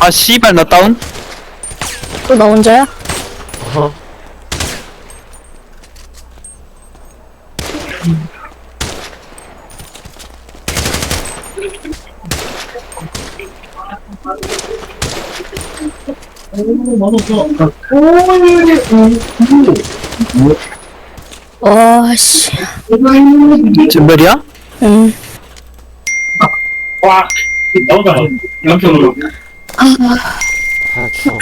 아 씨발 나 다운 또 나 혼자야? 어. 와, 씨. 지금 몇이야? 응. 아 추워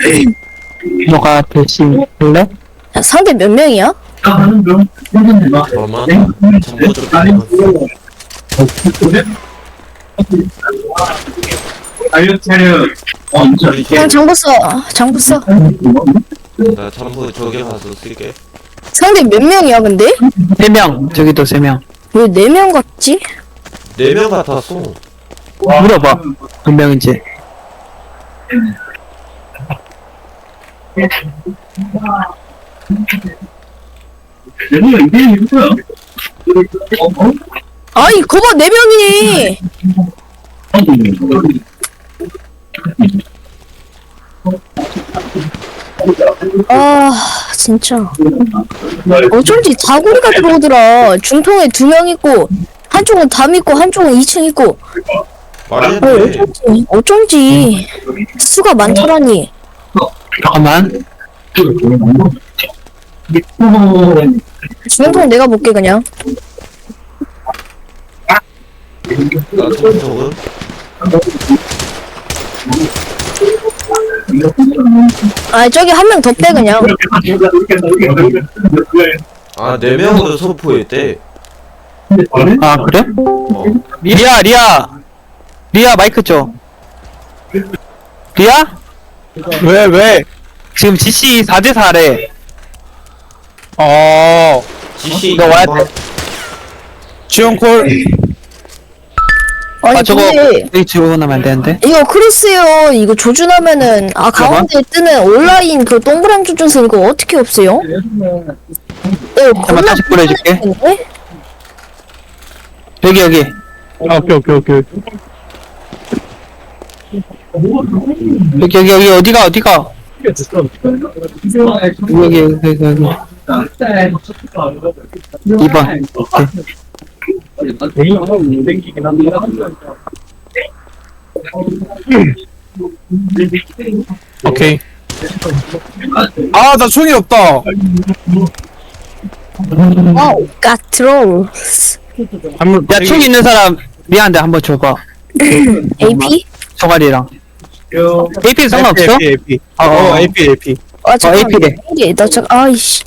너가 대신 할래? 야, 상대 몇 명이야? 얼마나 정보 좀. 그냥 장부 써. 장부 써. 나 전부 저기 가서 쓸게 상대 몇 명이야, 근데? 세명 저기도 세명 왜 네 명 같지? 네 명 같았어 물어봐 몇 명인지 아이, 거봐, 네 명이네! 아, 진짜. 어쩐지 다구리가 들어오더라. 중통에 두 명 있고, 한쪽은 담 있고, 한쪽은 2층 있고. 말이 어, 안돼 어쩐지, 어쩐지. 수가 많더라니. 잠깐만 중통 내가 볼게, 그냥. 나 정적은 아, 저기 한 명 더 빼, 그냥. 아네 명으로 소포했대 아 그래? 어 리아 리아 리아 마이크 줘 리아? 왜, 왜? 지금 GC 4대 4래 어, 지시 너 와야 돼. 지원콜. 아니, 아 저거 근데, 여기 집어넣으면 안 되는데 이거 크로스요. 이거 조준하면은, 아, 가운데 뜨는 온라인 그 동그란 조준선 이거 어떻게 없애요? 이거 잠깐만 겁나 다시 보내줄게? 여기 여기 아, 오케이, 오케이, 오케이. 여기 여기 여기 어디가 어디가 여기 여기 여기 여기 2번 오케이. 아, 나 총이 없다. 와우, 까트롤. 한번 야총 있는 사람 미안한데 한번 줘봐 AP? 종아리랑 AP 상관없어? AP, AP. 어, 어, 어. AP, AP. 아, 잠깐. AP래. 이게, 나 잠깐, 아이씨.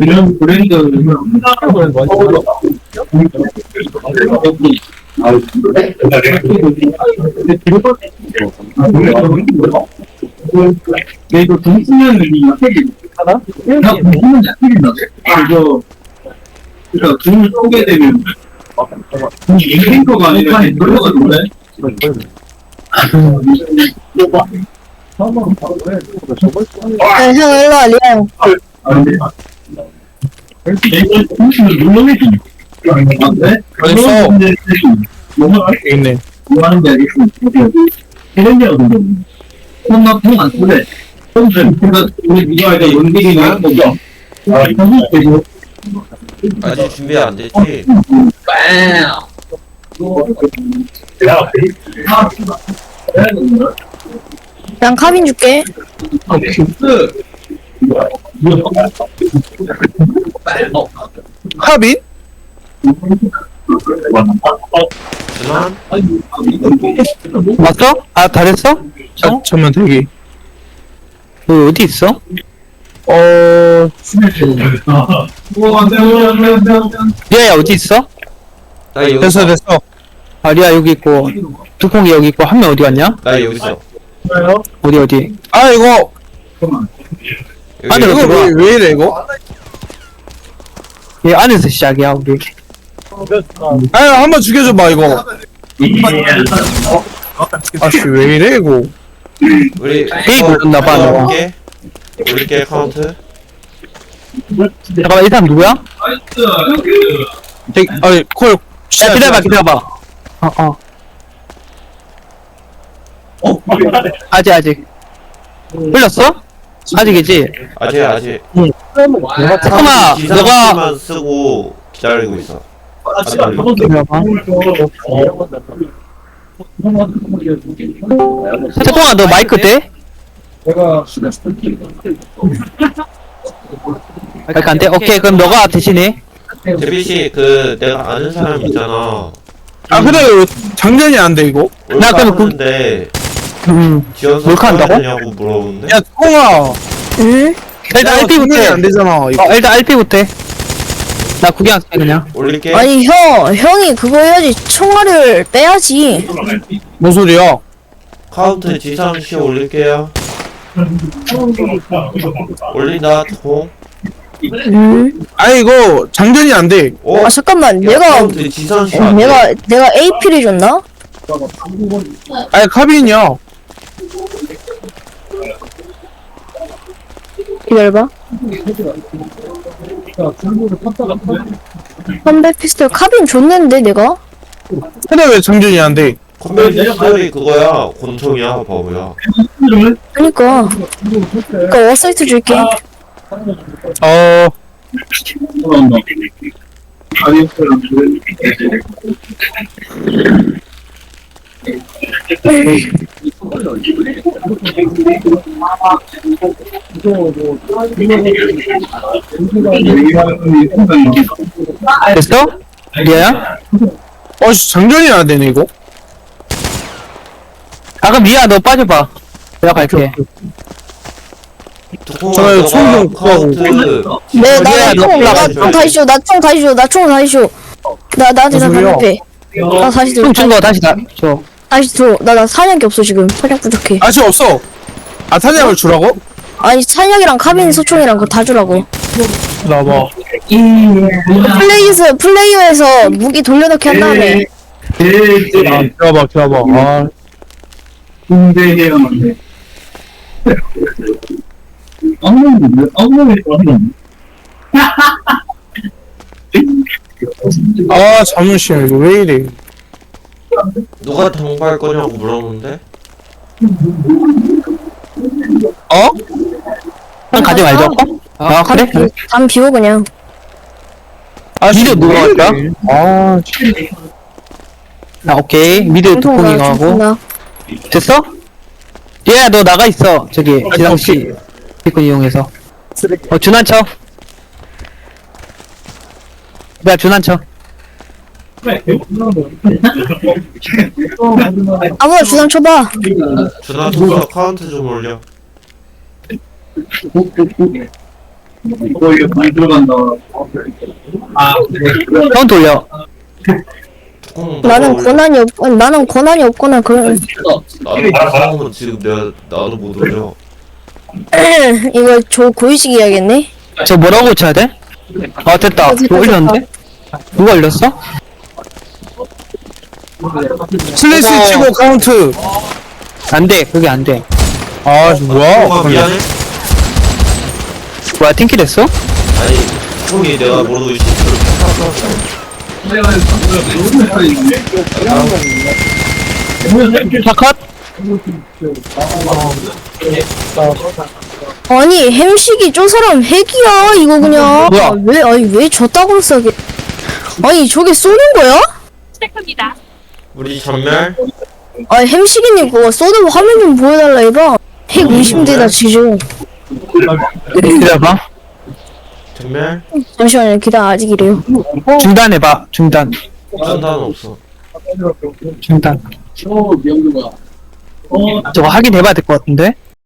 이런 브랜드 내가 동수면 이 약속이 하나? 나 무슨 약속이 나? 이거 그러니까 돈을 쏘게 되면 탱커가 아니라 돌려가 노래. 야, 형, 일로 와. 아. 네? 너무 있네. 뭐 그러니까? 아, 아직 준비 안 됐지 난 카빈 줄게. 카빈? 왔어? 아 다 됐어? 자, 잠만 대기. 너 어디 있어? 어, 리아야 어디 있어? 나 여기 됐어, 있어 됐어. 아 리아 여기 있고 두콩이 여기 있고 한 명 어디 갔냐? 나 여기 있어 어디 어디? 아, 이거, 아니, 이거. 왜, 왜 이래, 이거? 얘 안에서 시작이야 우리. 아 한번 죽여줘봐 이거. 아씨 왜 이래 이거? 우리 게임 불렀나 봐, 너가. 올게 올게 카운트. 잠깐만 이 사람 누구야? 대, 아니 콜 야 기다려봐 기다려봐. 어어 아직 아직. 불렸어? 아직이지? 아직 아직 잠깐만 너가 기사만 쓰고 기다리고 있어. 안 올려. 기다려봐 태동아 너 마이크 돼? 마이크 안 돼? 오케이 그럼 너가 대신해. 데뷔씨 그 내가 아는 사람 있잖아. 아 근데 왜 장전이 안 돼 이거? 나 그럼 그- 음 지원서 몰카한다고? 되냐고 물어보는데? 야 응? 일단 야, RP부터 장전이 해. 안 되잖아 이거. 어 일단 RP부터 해나 구경할게 그냥. 올릴게. 아니 형 형이 그거 해야지. 총알을 빼야지. 뭔 소리야? 카운트 지상시 올릴게요. 올린다 통 응? 아니 이거 장전이 안돼. 어? 아 잠깐만 야, 내가 카운트 지상시 안 돼. 내가 내가 AP를 줬나? 아니 카빈이야 기다려봐. 선배 피스톨 카빈 줬는데 내가? 근데 왜 장전이 안 돼? 컴퓨터 시절이 그거야. 권총이야 바보야. 그니까. 그니까 워사이트 줄게. 어 됐어? 리아야? 어씨 장전이 안 되네 이거 아 그럼 리아 너 빠져봐 내가 갈게 저는 총좀 카운트 네, 리아야, 너 올라가. 네나총 다시 줘, 나 총 다시 줘, 나 총 다시 줘. 나 나한테 나 무슨 소리야? 나 다시 줘, 총 준 거 다시 다 줘 다시 줘. 나나 사냥기 없어 지금. 사냥 부족해. 아직 없어 아 탄약을 주라고? 아니 사냥이랑 카빈 소총이랑 그거 다 주라고. 나봐 플레이에서 플레이어에서 무기 돌려놓기 한 다음에 아 기다려봐 기다려봐 아 군대해야만 엉덩이 엉덩이 아 잠시만 이거 왜 이래 누가 당구할 거냐고 물어보는데? 어? 형 가지 말자 아 그래? 담 비워 그냥. 아 씨, 누가 왜 할까? 아아 오케이. 미드 두콩이 가고. 나 됐어? 얘야 너 나가 있어. 저기 지상씨. 비콘 이용해서. 어 준한 쳐. 내가 준한 쳐 아무나 주장 쳐봐. 준아 누가 카운트 좀 올려 어 이거 많이 들어간다 아 올려 두콩 너가 나는 올려. 권한이 없. 나는 권한이 없거나 그런. 나도 방송은 지금 내가 나도 못 올려 이거 저 고의식 해야겠네. 저 뭐라고 쳐야 돼? 아 됐다 뭐 올렸는데? 누가 올렸어? 슬래시. 치고 카운트 안 돼 그게 안 돼 아 뭐야 두콩아 미안해 뭐야 팀킬 했어? 아니 두콩이 내가 모르고 실수를 파컷? 아니 햄식이 저 사람 핵이야 이거 그냥. 뭐야? 아, 왜 아니 왜 저따구로 싸게? 아니 저게 쏘는 거야? 우리 전멸 아 햄식이님 그거 쏘는 화면 좀 보여달라 이거. 핵 의심되다 지금. 기다려봐 전멸 잠시만요 기다 아직 이래요. 중단해봐 중단 전단 없어 중단 저거 확인해봐야 될 것 같은데?